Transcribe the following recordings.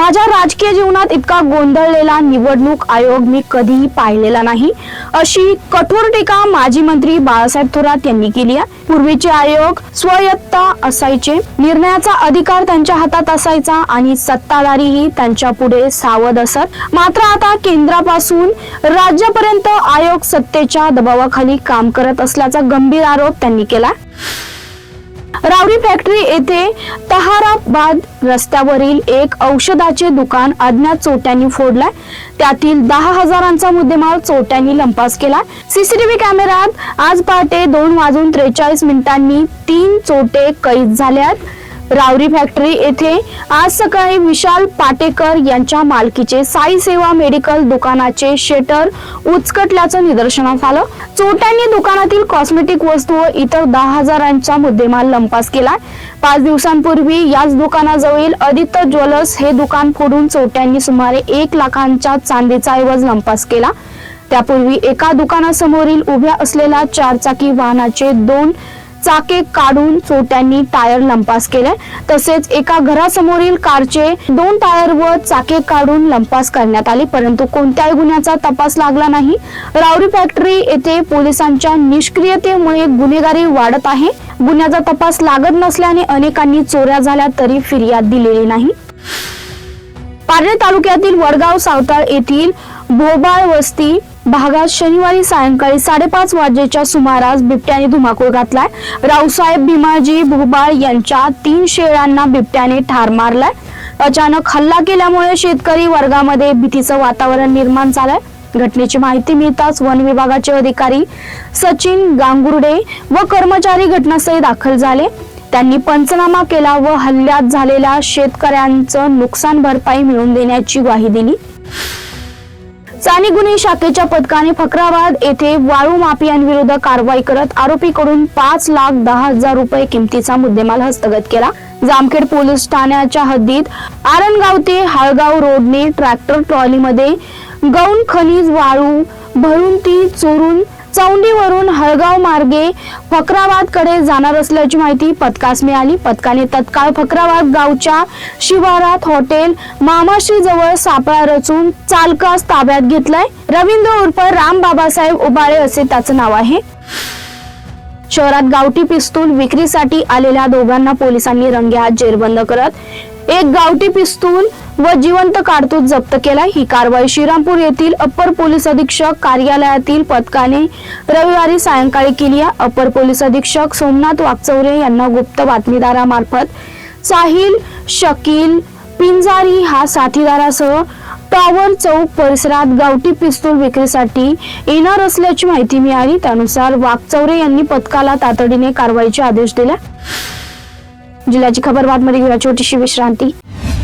माझ्या राजकीय जीवनात इतका गोंधळलेला निवडणूक आयोग मी कधीही पाहिलेला नाही. अशी कठोर टीका माजी मंत्री बाळासाहेब थोरात यांनी केली आहे. पूर्वीचे आयोग स्वयत्त असायचे. निर्णयाचा अधिकार त्यांच्या हातात असायचा आणि सत्ताधारीही त्यांच्या पुढे सावध असत. मात्र आता केंद्रापासून राज्यापर्यंत आयोग सत्तेच्या दबावाखाली काम करत असल्याचा गंभीर आरोप त्यांनी केला रावरी फॅक्टरी येथे तहाराबाद रस्त्यावरील एक औषधाचे दुकान अज्ञात चोट्यांनी फोडलाय. त्यातील दहा हजारांचा मुद्देमाल चोट्यांनी लंपास केला सीसीटीव्ही कॅमेऱ्यात आज पहाटे दोन वाजून त्रेचाळीस मिनिटांनी तीन चोटे कैद झाल्यात रावरी फॅक्टरी येथे आज सकाळी विशाल पाटेकर यांच्या मालकीचे साई सेवा मेडिकल दुकानाचे शेटर उचकटल्याचं निदर्शनास आलं. चोरट्यांनी दुकानातील कॉस्मेटिक वस्तू व इतर दहा हजारांचा मुद्देमाल लंपास केला. पाच दिवसांपूर्वी याच दुकानाजवळील आदित्य ज्वेलर्स हे दुकान फोडून चोरट्यांनी सुमारे एक लाखांच्या चांदीचा ऐवज लंपास केला. त्यापूर्वी एका दुकानासमोरील उभ्या असलेल्या चारचाकी वाहनाचे दोन चाके काढून चोट्यांनी टायर लंपास केले. तसेच एका घरासमोरील कारचे दोन टायर व चाके काढून लंपास करण्यात आले. परंतु कोणत्याही गुन्ह्याचा तपास लागला नाही. रावरी फॅक्टरी येथे पोलिसांच्या निष्क्रियतेमुळे गुन्हेगारी वाढत आहे. गुन्ह्याचा तपास लागत नसल्याने अनेकांनी चोऱ्या झाल्या तरी फिर्याद दिलेली नाही. पारनेर तालुक्यातील वडगाव सावताळ येथील भोबाळ वस्ती भागात शनिवारी सायंकाळी साडेपाच वाजेच्या सुमारास बिबट्याने धुमाकूळ घातलाय. रावसाहेब भीमाजी भोबाळ यांच्या तीन शेळ्यांना बिबट्याने ठार मारलाय. अचानक हल्ला केल्यामुळे शेतकरी वर्गामध्ये भीतीचं वातावरण निर्माण झालंय. घटनेची माहिती मिळताच वन विभागाचे अधिकारी सचिन गांगुर्डे व कर्मचारी घटनास्थळी दाखल झाले. त्यांनी पंचनामा केला व हल्ल्यात झालेल्या शेतकऱ्यांचं नुकसान भरपाई मिळवून देण्याची ग्वाही दिली. चानी गुन्हे शाखेच्या पथकाने फकराबाद येथे वाळू माफियांविरुद्ध कारवाई करत आरोपीकडून पाच लाख दहा हजार रुपये किमतीचा मुद्देमाल हस्तगत केला. जामखेड पोलीस ठाण्याच्या हद्दीत आरणगाव ते हाळगाव रोडने ट्रॅक्टर ट्रॉलीमध्ये गौण खनिज वाळू भरून ती चोरून चौंडीवरून हळगाव मार्गे फकराबादकडे जाणार असल्याची माहिती पथकास मिळाली. पथकाने तत्काळ फकराबाद गावच्या शिवारात हॉटेल मामाश्री जवळ सापळा रचून चालकास ताब्यात घेतलाय. रवींद्र उर्फ राम बाबासाहेब उबाळे असे त्याचं नाव आहे. शहरात गावठी पिस्तूल विक्रीसाठी आलेल्या दोघांना पोलिसांनी रंगेहात जेरबंद करत एक गावठी पिस्तूल व जिवंत काढतूस जप्त केला ही कारवाई श्रीरामपूर येथील अप्पर पोलीस अधीक्षक कार्यालयातील पथकाने रविवारी सायंकाळी केली आहे. अप्पर पोलीस अधीक्षक सोमनाथ वागचौरे यांना गुप्त बातमीदारामार्फत साहिल शकील पिंजारी हा साथीदारासह टॉवर चौक परिसरात गावठी पिस्तूल विक्रीसाठी येणार असल्याची माहिती मिळाली. त्यानुसार वागचौरे यांनी पथकाला तातडीने कारवाईचे आदेश दिले. जिल्ह्याची खबर बातमध्ये घेऊया छोटीशी विश्रांती.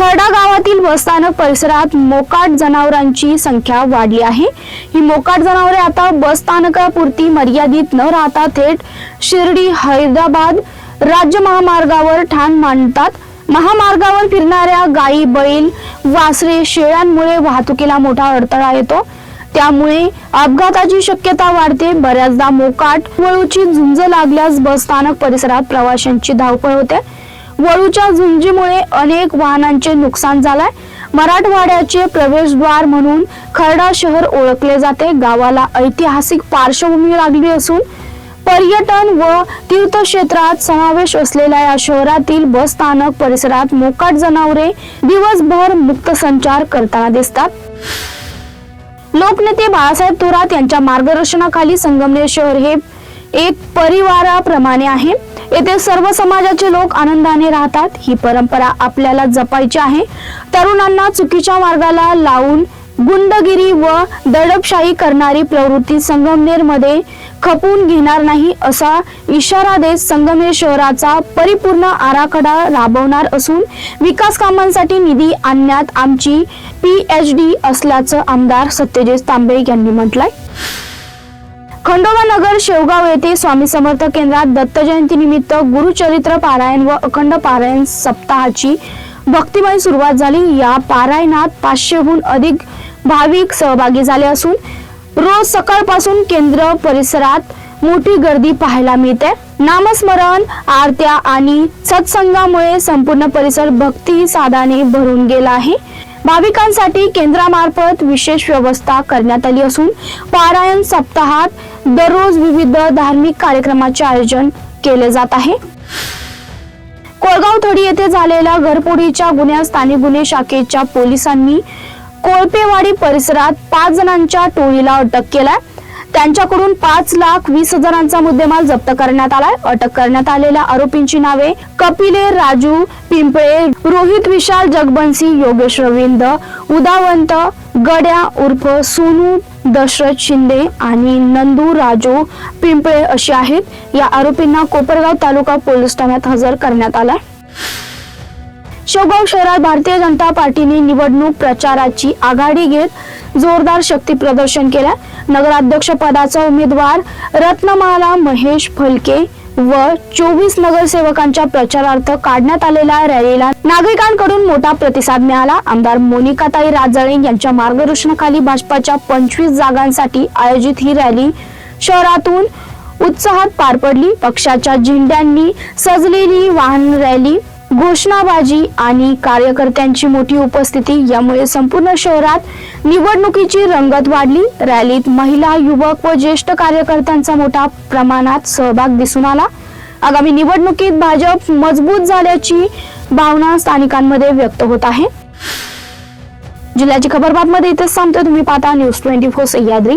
खरडा गावातील बसस्थानक परिसरात मोकाट जनावरांची संख्या वाढली आहे. ही मोकाट जनावरे आता बसस्थानकापुरती मर्यादित न राहता थेट शिर्डी हैदराबाद राज्य महामार्गावर ठाण मांडतात. महामार्गावर फिरणाऱ्या गायी बैल वासरे शेळ्यांमुळे वाहतुकीला मोठा अडथळा येतो. त्यामुळे अपघाताची शक्यता वाढते. बऱ्याचदा मोकाट वळूची झुंज लागल्यास बसस्थानक परिसरात प्रवाशांची धावपळ होते. वळूच्या झुंजीमुळे अनेक वाहनांचे नुकसान झालंय. मराठवाड्याचे प्रवेशद्वार म्हणून खरडा शहर ओळखले जाते. गावाला ऐतिहासिक पार्श्वभूमी लागली असून पर्यटन व तीर्थक्षेत्रात समावेश असलेल्या या शहरातील बस स्थानक परिसरात मोकाट जनावरे दिवसभर मुक्त संचार करताना दिसतात. लोकनेते बाळासाहेब थोरात यांच्या मार्गदर्शनाखाली संगमनेर शहर हे एक परिवाराप्रमाणे आहे. येथे सर्व समाजाचे लोक आनंदाने राहतात. ही परंपरा आपल्याला जपायची आहे. तरुणांना चुकीच्या मार्गाला लावून गुंडगिरी व दडपशाही करणारी प्रवृत्ती संगमनेरमध्ये खपून घेणार नाही असा इशारा देत संगमनेर शहराचा परिपूर्ण आराखडा राबवणार असून विकास कामांसाठी निधी आणण्यात आमची पी एच डी असल्याचं आमदार सत्यजित तांबे यांनी म्हटलंय. खंडोबा नगर शेवगाव येथे स्वामी समर्थ केंद्रात दत्त जयंती निमित्त गुरुचरित्र पारायण व अखंड पारायण सप्ताहाची भक्तिमय सुरुवात झाली. या पारायणात पाचशेहून अधिक भाविक सहभागी झाले असून रोज सकाळपासून केंद्र परिसरात मोठी गर्दी पाहायला मिळते. नामस्मरण आरत्या आणि सत्संगामुळे संपूर्ण परिसर भक्ती साधाने भरून गेला आहे. भाविकांसाठी केंद्रामार्फत विशेष व्यवस्था करण्यात आली असून पारायण सप्ताहात दररोज विविध धार्मिक कार्यक्रमाचे आयोजन केले जात आहे. कोळगाव थडी येथे झालेल्या घरपोडीच्या गुन्ह्यात स्थानिक गुन्हे शाखेच्या पोलिसांनी कोळपेवाडी परिसरात पाच जणांच्या टोळीला अटक केलाय. त्यांच्याकडून पाच लाख वीस हजारांचा मुद्देमाल जप्त करण्यात आलाय. अटक करण्यात आलेल्या आरोपींची नावे कपिले राजू पिंपळे रोहित विशाल जगबंसी योगेश रविंद उदावंत गड्या उर्फ सोनू दशरथ शिंदे आणि नंदू राजू पिंपळे अशी आहेत. या आरोपींना कोपरगाव तालुका पोलीस ठाण्यात हजर करण्यात आलाय. शेवगाव शहरात भारतीय जनता पार्टीने निवडणूक प्रचाराची आघाडी घेत जोरदार शक्ती प्रदर्शन केलं. नगराध्यक्ष पदाचा उमेदवार रत्नमाला महेश फलके व चोवीस नगरसेवकांच्या प्रचारार्थ काढण्यात आलेल्या रॅलीला नागरिकांकडून मोठा प्रतिसाद मिळाला. आमदार मोनिकाताई राजळे यांच्या मार्गदर्शनाखाली भाजपाच्या पंचवीस जागांसाठी आयोजित ही रॅली शहरातून उत्साहात पार पडली. पक्षाच्या झेंड्यांनी सजलेली वाहन रॅली घोषणाबाजी आणि कार्यकर्त्यांची मोठी उपस्थिती यामुळे संपूर्ण शहरात निवडणुकीची रंगत वाढली. रॅलीत महिला युवक व ज्येष्ठ कार्यकर्त्यांचा मोठ्या प्रमाणात सहभाग दिसून आला. आगामी निवडणुकीत भाजप मजबूत झाल्याची भावना स्थानिकांमध्ये व्यक्त होत आहे. जिल्ह्याची खबर बातमध्ये इथेच सांगतो तुम्ही पाहता न्यूज ट्वेंटी फोर सह्याद्री.